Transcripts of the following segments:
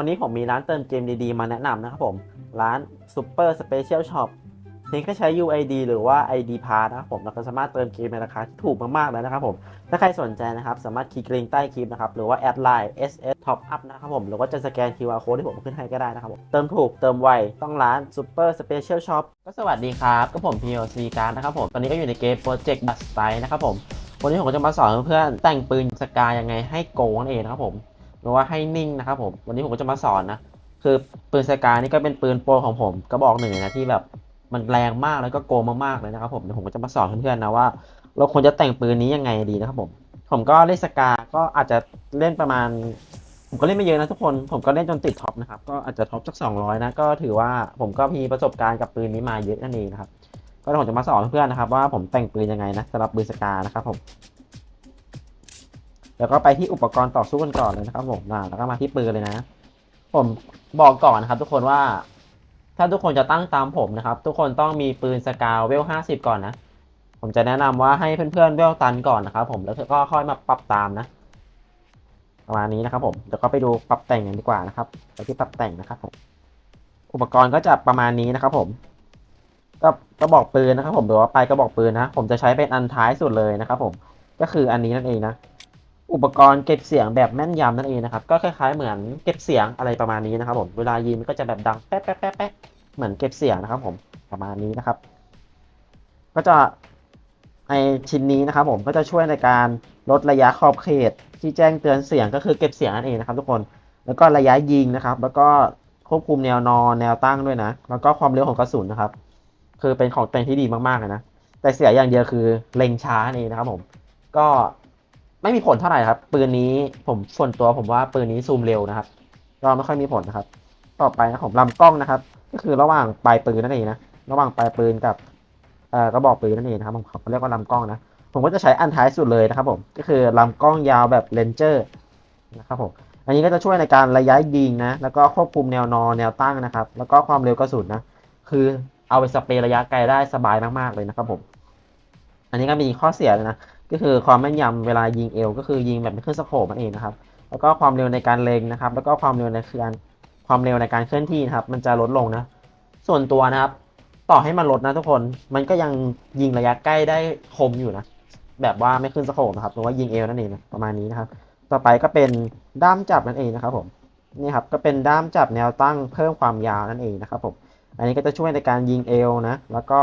วันนี้ผมมีร้านเติมเกมดีๆ มาแนะนำนะครับผม ร้าน Super Special Shop เพียงแค่ใช้ UID หรือว่า ID Pass นะครับผมเราก็สามารถเติมเกมในราคาที่ถูกมากๆเลยนะครับผม ถ้าใครสนใจนะครับ สามารถคลิกลิงก์ใต้คลิปนะครับ หรือว่าแอดไลน์ SS Top Up นะครับผม หรือว่าจะสแกน QR Code ที่ผมขึ้นให้ก็ได้นะครับผม เติมถูกเติมไว ต้องร้าน Super Special Shop ก็สวัสดีครับ ก็ผม POC การนะครับผม ตอนนี้ก็อยู่ในเกม Project b u s t นะครับผม วันนี้ผมจะมาสอนเพื่อนๆแต่งปืนสกายังไงให้โกงนั่นเองนะครับผม หรือว่าให้นิ่งนะครับผมวันนี้ผมก็จะมาสอนนะคือปืนสกานี่ก็เป็นปืนโปรของผมกระบอกหนึ่งนะที่แบบมันแรงมากแล้วก็โกงมากๆเลยนะครับผมเดี๋ยวผมก็จะมาสอนเพื่อนๆนะว่า เราควรจะแต่งปืนนี้ยังไงดีนะครับผมผมก็เล่นสกาก็อาจจะเล่นประมาณ ผมก็เล่นไม่เยอะนะทุกคนผมก็เล่นจนติดท็อปนะครับก็อาจจะท็อปสัก200นะก็ถือว่าผมก็มีประสบการณ์กับปืนนี้มาเยอะนั่นเองนะครับก็ผมจะมาสอนเพื่อนๆนะครับว่าผมแต่งปืนยังไงนะสำหรับปืนสกานะครับผม แล้วก็ไปที่อุปกรณ์ต่อสู้กันก่อนเลยนะครับผมอ่าแล้วก็มาที่ปืนเลยนะ ผมบอกก่อนนะครับ ทุกคนว่า ถ้าทุกคนจะตั้งตามผมนะครับ ทุกคนต้องมีปืนสกาวเวลห้าสิบก่อนนะ ผมจะแนะนำว่าให้เพื่อนๆเวลตันก่อนนะครับ ผมแล้วก็ค่อยมาปรับตามนะประมาณนี้นะครับผมเดี๋ยวก็ไปดูปรับแต่งกันดีกว่านะครับไปที่ปรับแต่งนะครับผมอุปกรณ์ก็จะประมาณนี้นะครับ ผมก็กระบอกปืนนะครับ ผมหรือว่าไปกระบอกปืนนะ ผมจะใช้เป็นอันท้ายสุดเลยนะครับ ผมก็คืออันนี้นั่นเองนะ อุปกรณ์เก็บเสียงแบบแม่นยำนั่นเองนะครับ ก็คล้ายๆเหมือนเก็บเสียงอะไรประมาณนี้นะครับผม เวลายิงมันก็จะแบบดังแป๊ะแป๊ะแป๊ะแป๊ะเหมือนเก็บเสียงนะครับผม ประมาณนี้นะครับ ก็จะไอชิ้นนี้นะครับผม ก็จะช่วยในการลดระยะขอบเขตที่แจ้งเตือนเสียงก็คือเก็บเสียงนั่นเองนะครับ ทุกคน แล้วก็ระยะยิงนะครับ แล้วก็ควบคุมแนวนอนแนวตั้งด้วยนะ แล้วก็ความเร็วของกระสุนนะครับ คือเป็นของแต่งที่ดีมากๆนะ แต่เสียอย่างเดียวคือเล็งช้านี่นะครับผม ก็ ไม่มีผลเท่าไหร่ครับ ปืนนี้ผมส่วนตัวผมว่าปืนนี้ซูมเร็วนะครับก็ไม่ค่อยมีผลนะครับ ต่อไปนะผมลำกล้องนะครับ ก็คือระหว่างปลายปืนนั่นเองนะระหว่างปลายปืนกับเอ่อกระบอกปืนนั่นเองนะครับผมเขาเรียกว่าลำกล้องนะผมก็จะใช้อันท้ายสุดเลยนะครับ ผมก็คือลำกล้องยาวแบบเลนเจอร์นะครับผมอันนี้ก็จะช่วยในการระยะยิงนะแล้วก็ควบคุมแนวนอนแนวตั้งนะครับ แล้วก็ความเร็วกระสุนนะคือเอาไปสเปรย์ระยะไกลได้สบายมากๆเลยนะครับผม อันนี้ก็มีข้อเสียเลยนะ ก็คือความแม่นยำเวลายิงเอว ก็คือยิงแบบไม่ขึ้นสโคปนั่นเองนะครับ แล้วก็ความเร็วในการเล็งนะครับ แล้วก็ความเร็วในการความเร็วในการเคลื่อนที่นะครับ มันจะลดลงนะ ส่วนตัวนะครับ ต่อให้มันลดนะทุกคน มันก็ยังยิงระยะใกล้ได้คมอยู่นะ แบบว่าไม่ขึ้นสโคปนะครับ หรือว่ายิงเอวนั่นเองนะประมาณนี้นะครับ ต่อไปก็เป็นด้ามจับนั่นเองนะครับผม นี่ครับ ก็เป็นด้ามจับแนวตั้งเพิ่มความยาวนั่นเองนะครับผม อันนี้ก็จะช่วยในการยิงเอวนะ แล้วก็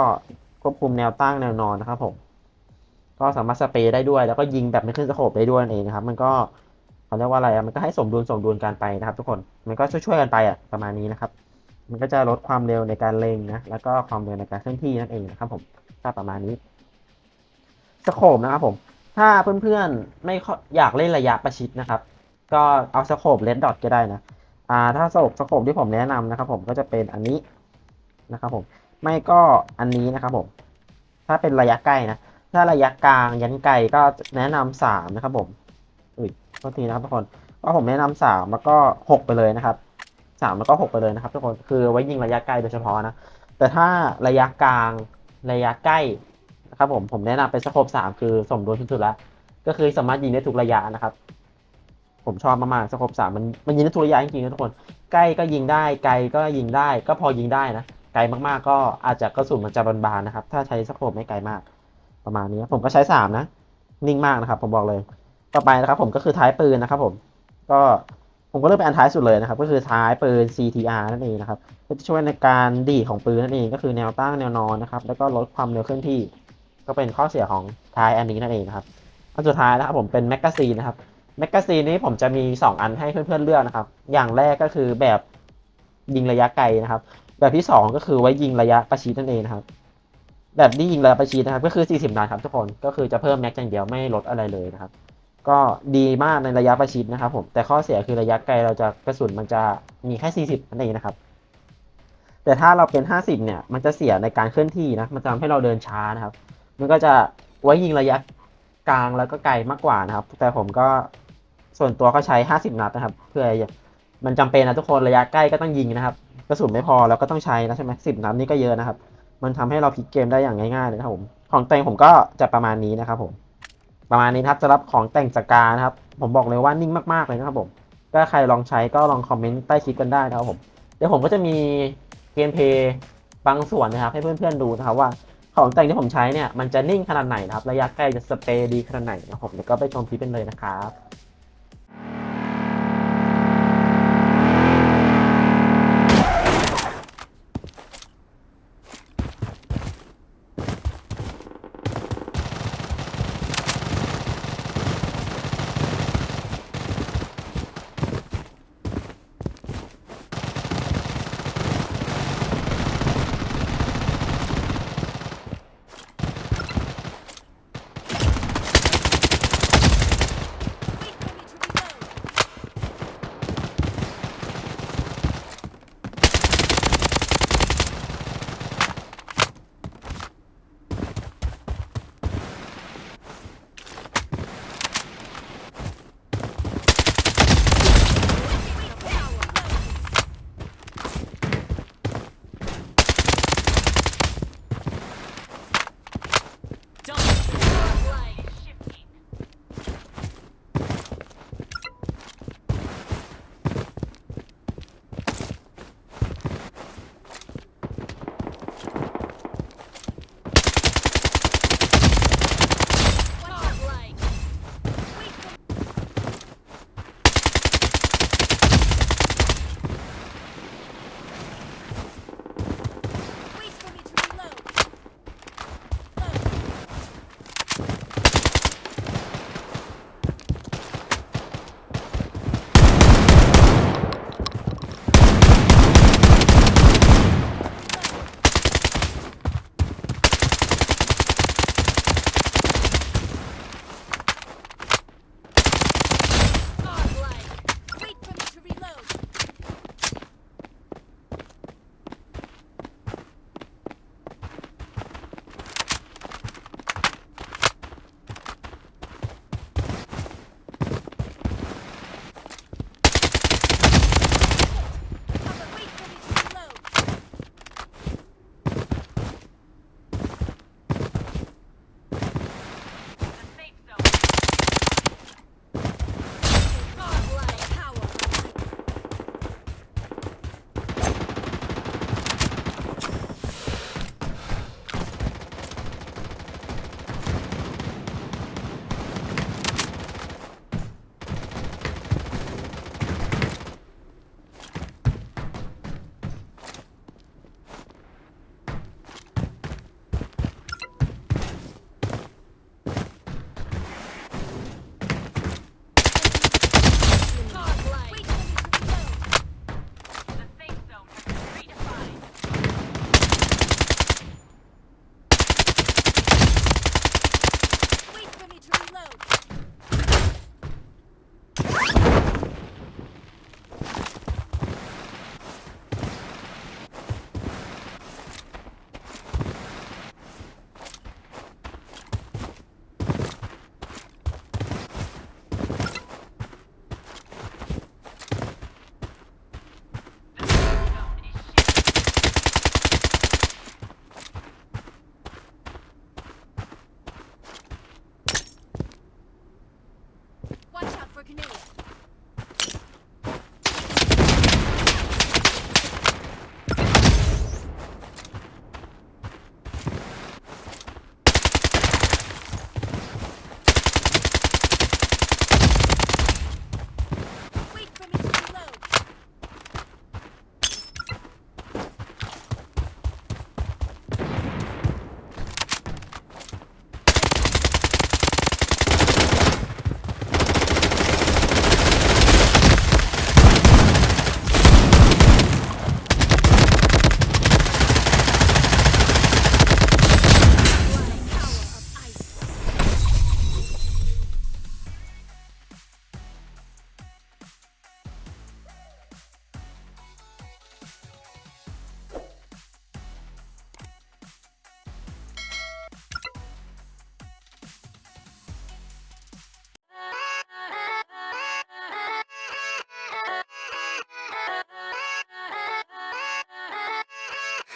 ควบคุมแนวตั้งแนวนอนนะครับผม ก็สามารถสเปรย์ได้ด้วย แล้วก็ยิงแบบไม่ขึ้นสโคปได้ด้วยนั่นเองนะครับ มันก็เขาเรียกว่าอะไรอะมันก็ให้สมดุลสมดุลกันไปนะครับ ทุกคนมันก็ช่วยๆกันไปอะประมาณนี้นะครับ มันก็จะลดความเร็วในการเล็งนะแล้วก็ความเร็วในการเคลื่อนที่นั่นเองนะครับ ผมก็ประมาณนี้สโคปนะครับ ผม ถ้าเพื่อนๆไม่อยากเล่นระยะประชิดนะครับ ก็เอาสโคปเลนดอทก็ได้นะอ่าถ้าสโคปสโคปที่ผมแนะนำนะครับ ผมก็จะเป็นอันนี้นะครับ ผมไม่ก็อันนี้นะครับ ผม ถ้าเป็นระยะใกล้นะ ถ้าระยะกลางยันไกลก็แนะนำสามนะครับผมอุ้ยโทษทีนะครับทุกคนก็ผมแนะนำสามแล้วก็หกไปเลยนะครับสามแล้วก็หกไปเลยนะครับทุกคนคือไว้ยิงระยะไกลโดยเฉพาะนะแต่ถ้าระยะกลางระยะใกล้นะครับผมผมแนะนำเป็นสโคปสามคือสมดุลที่สุดแล้วก็คือสามารถยิงได้ทุกระยะนะครับ ผมชอบมากๆสโคปสามมันมันยิงได้ทุกระยะจริงๆนะทุกคน ใกล้ก็ยิงได้ไกลก็ยิงได้ ก็พอยิงได้นะไกลมากๆ ก็อาจจะกระสุนมันจะบานๆนะครับ ถ้าใช้สโคปไม่ไกลมาก ประมาณนี้ผมก็ใช้สามนะ นิ่งมากนะครับ ผมบอกเลย ต่อไปนะครับ ผมก็คือท้ายปืนนะครับ ผม ก็ผมก็เลือกเป็นอันท้ายสุดเลยนะครับ ก็คือท้ายปืน CTR นั่นเองนะครับก็จะช่วยในการดีของปืนนั่นเองก็คือแนวตั้งแนวนอนนะครับ แล้วก็ลดความเร็วเคลื่อนที่ ก็เป็นข้อเสียของท้ายอันนี้นั่นเองนะครับอันสุดท้ายนะครับ ผมเป็นแมกกาซีนนะครับแมกกาซีนนี้ผมจะมี 2 อันให้เพื่อนๆเลือกนะครับ อย่างแรกก็คือแบบยิงระยะไกลนะครับ แบบที่ 2 ก็คือไว้ยิงระยะประชิดนั่นเองนะครับ แบบที่ยิงระยะประชิดนะครับ ก็คือ 40 นัดครับทุกคนก็คือจะเพิ่มแม็กอย่างเดียวไม่ลดอะไรเลยนะครับ ก็ดีมากในระยะประชิดนะครับผมแต่ข้อเสียคือระยะไกลเราจะกระสุนมันจะมีแค่ 40นั่นเองนะครับ แต่ถ้าเราเป็น 50 เนี่ย มันจะเสียในการเคลื่อนที่นะมันจะทำให้เราเดินช้านะครับ มันก็จะไว้ยิงระยะกลางแล้วก็ไกลมากกว่านะครับ แต่ผมก็ส่วนตัวก็ใช้ 50 นัดนะครับ เพื่อมันจำเป็นนะทุกคนระยะใกล้ก็ต้องยิงนะครับ กระสุนไม่พอเราก็ต้องใช้นะใช่ไหมสิบนัดนี่ก็เยอะนะครับ มันทำให้เราพลิกเกมได้อย่างง่ายๆเลยครับผม ของแต่งผมก็จะประมาณนี้นะครับผม ประมาณนี้ครับสำหรับของแต่งสกานะครับ ผมบอกเลยว่านิ่งมากๆเลยนะครับผมแก็ใครลองใช้ก็ลองคอมเมนต์ใต้คลิปกันได้นะครับผม เดี๋ยวผมก็จะมีเกมเพย์บางส่วนนะครับ ให้เพื่อนๆดูนะครับว่าของแต่งที่ผมใช้เนี่ยมันจะนิ่งขนาดไหนนะครับ ระยะใกล้จะสเปรย์ดีขนาดไหนนะครับผมเดี๋ยวก็ไปชมคลิปกันเลยนะครับ